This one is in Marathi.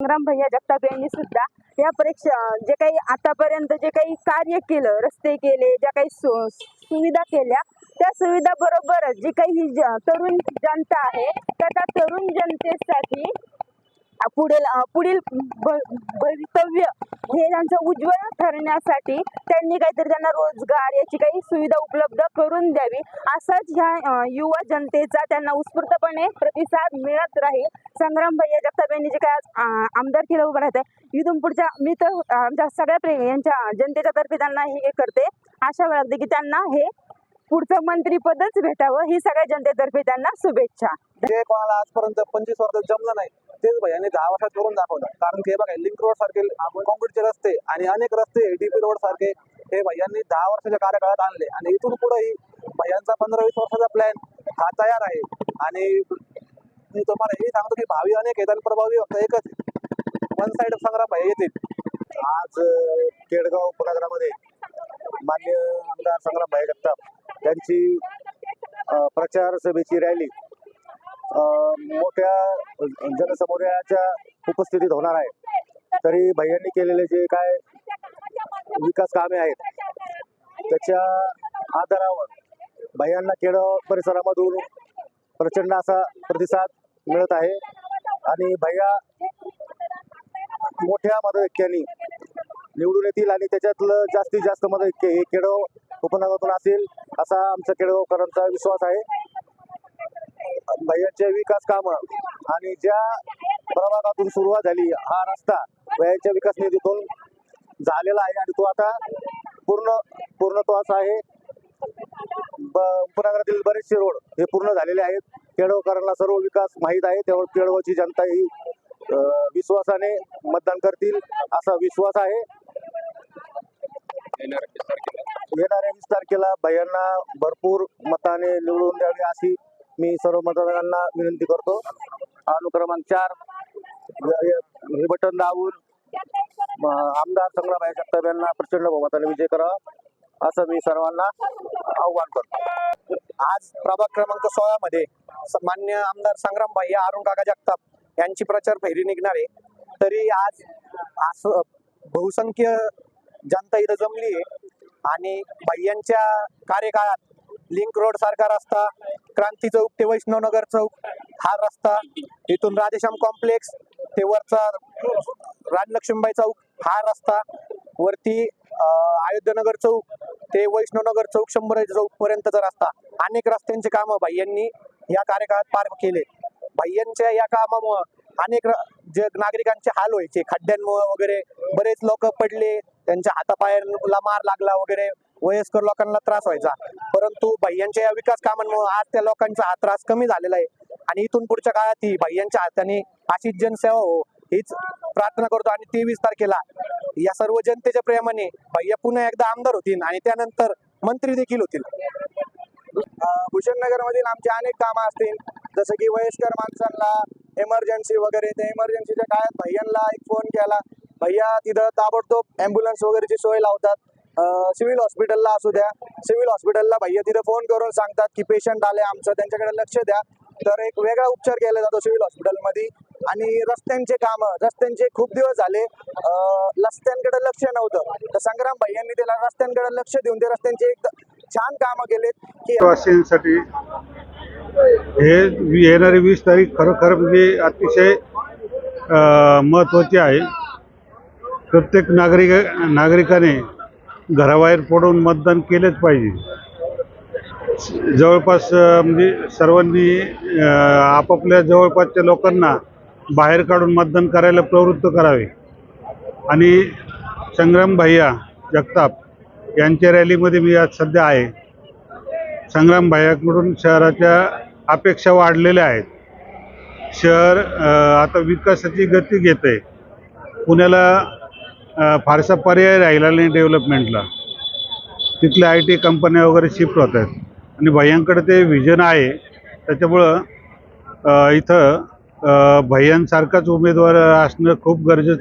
संग्राम भैया जगताप यांनी सुद्धा या परीक्षा जे काही आतापर्यंत जे काही कार्य केलं रस्ते केले ज्या काही सु- सुविधा केल्या त्या सुविधा बरोबरच जी काही ही तरुण जनता आहे त्या तरुण जनतेसाठी पुढील पुढील भवितव्य हे त्यांचं उज्ज्वल ठरण्यासाठी त्यांनी काहीतरी त्यांना रोजगार याची काही सुविधा उपलब्ध करून द्यावी असाच ह्या युवा जनतेचा त्यांना उत्स्फूर्तपणे प्रतिसाद मिळत राहील. संग्राम भैया जगताप यांनी जे काय आज, अ, आमदारकीला उभं राहत आहे इथून पुढच्या मी तर आमच्या सगळ्या प्रे यांच्या जनतेच्या तर्फे त्यांना हे करते. आशा बाळगते की त्यांना हे पुढचं मंत्रीपदच भेटावं. ही सगळ्या जनतेतर्फे त्यांना शुभेच्छा. जे कोणाला आजपर्यंत पंचवीस वर्ष जमलं नाही तेच भैयाने दहा वर्षात करून दाखवलं. कारण की हे बघा लिंक रोड सारखे कॉन्क्रीटचे रस्ते आणि अनेक रस्ते डीपी रोड सारखे हे भैयांनी दहा वर्षाच्या कार्यकाळात आणले. आणि इथून पुढेही भैयांचा पंधरा वीस वर्षाचा प्लॅन हा तयार आहे. आणि मी तुम्हाला हे सांगतो की भावी अनेक आहेत आणि प्रभावी फक्त एकच वन साईड संग्राम भैया येतील. आज केडगाव उपनगरामध्ये मान्य आमदार संग्राम भाई जगताप त्यांची प्रचार सभेची रॅली मोठ्या जनसमुदायाच्या उपस्थितीत होणार आहे. तरी भैयांनी केलेले जे काय विकास कामे आहेत त्याच्या आधारावर भैयांना केडगाव परिसरामधून प्रचंड असा प्रतिसाद मिळत आहे. आणि भैया मोठ्या मदतक्यानी निवडून येतील आणि त्याच्यातलं जास्तीत जास्त मदत हे केडगाव उपनगरातून असेल असा आमचा केडगावकरांचा विश्वास आहे. भैयांचे विकास कामं आणि ज्या प्रभागातून सुरुवात झाली हा रस्ता भैयांच्या विकास निधीतून झालेला आहे. आणि तो आता पूर्ण पूर्णत्वास आहे ब- उपनगरातील बरेचसे रोड हे पूर्ण झालेले आहेत. केळवकरांना सर्व विकास माहीत आहे. त्यामुळे केळवची जनता ही विश्वासाने मतदान करतील असा विश्वास आहे. येणाऱ्या वीस तारखेला भैयांना भरपूर मताने निवडून द्यावी अशी मी सर्व मतदारांना विनंती करतो. अनुक्रमांक चार हे बटन दाबून आमदार संग्राम जगताप यांना प्रचंड बहुमताने विजय करावा असं मी सर्वांना आव्हान करतो. आज प्रभाग क्रमांक सोळा मध्ये मान्य आमदार संग्राम भाई अरुण काका जगताप यांची प्रचार फेरी निघणार. आहे तरी आज असं बहुसंख्य जनता इथं जमली आहे आणि भैयांच्या कार्यकाळात लिंक रोड सारखा रस्ता क्रांती चौक ते वैष्णवनगर चौक हा रस्ता इथून राधेश्याम कॉम्प्लेक्स ते वरचा राजलक्ष्मीबाई चौक हा रस्ता वरती अयोध्यनगर चौक ते वैष्णवनगर चौक शंभर चौक पर्यंतचा रस्ता. अनेक रस्त्यांचे कामं भैयांनी या कार्यकाळात पार केले. भैयांच्या या कामामुळं अनेक जे नागरिकांचे हाल व्हायचे. खड्ड्यांमुळे वगैरे बरेच लोक पडले त्यांच्या हातापायाला मार लागला वगैरे. वयस्कर लोकांना त्रास व्हायचा. परंतु भैयांच्या या विकास कामांमुळे आज त्या लोकांचा हा त्रास कमी झालेला आहे. आणि इथून पुढच्या काळातही भैयांच्या हाताने अशीच जनसेवा हो हीच प्रार्थना करतो. आणि तेवीस तारखेला या सर्व जनतेच्या प्रेमाने भैया पुन्हा एकदा आमदार होतील आणि त्यानंतर मंत्री देखील होतील. भूषण नगर मधील आमचे अनेक कामं असतील. जसं की वयस्कर माणसांना इमर्जन्सी वगैरे त्या इमर्जन्सीच्या काळात भैयांना एक फोन केला. भैया तिथं ताबडतोब अँब्युलन्स वगैरेची सोय लावतात. सिव्हिल हॉस्पिटलला असू द्या. सिव्हिल हॉस्पिटलला भैया तिथं फोन करून सांगतात की पेशंट आले आमचं त्यांच्याकडे लक्ष द्या. तर एक वेगळा उपचार केला जातो सिव्हिल हॉस्पिटलमध्ये. आणि रस्त्यांचे काम रस्त्यांचे खूप दिवस झाले रस्त्यांकडे लक्ष नव्हतं. तर संग्राम भैयांनी त्याला रस्त्यांकडे लक्ष देऊन ते रस्त्यांचे एक छान कामं केलेत की हे येणारी वीस तारीख खरोखर म्हणजे अतिशय महत्वाची महत्त्वाची आहे. प्रत्येक नागरिक नागरिकाने घराबाहेर पडून मतदान केलेच पाहिजे. जवळपास म्हणजे सर्वांनी आपापल्या जवळपासच्या लोकांना बाहेर काढून मतदान करायला प्रवृत्त करावे. आणि संग्राम भैया जगताप यांच्या रॅलीमध्ये मी आज सध्या आहे. संग्राम भैयाकडून शहराच्या अपेक्षा वाढलेल्या आहेत. शहर आता विकासाची गती घेत आहे पुण्याला फारसा पर्याय राहिला नाही डेव्हलपमेंटला. तिथल्या आय टी कंपन्या वगैरे शिफ्ट होत आहेत. आणि भैयांकडे ते व्हिजन आहे. त्याच्यामुळं इथं भैयांसारखाच उमेदवार असणं खूप गरजेचं